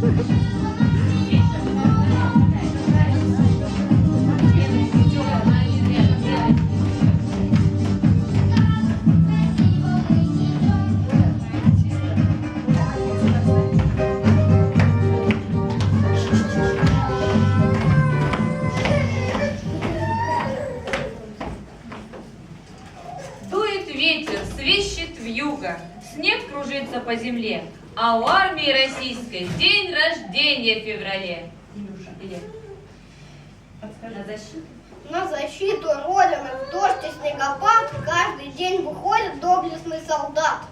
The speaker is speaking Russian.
Дует ветер, свищет вьюга, снег кружится по земле, а у армии российской день рождения в феврале. Или на защиту? На защиту Родины в дождь и снегопад каждый день выходит доблестный солдат.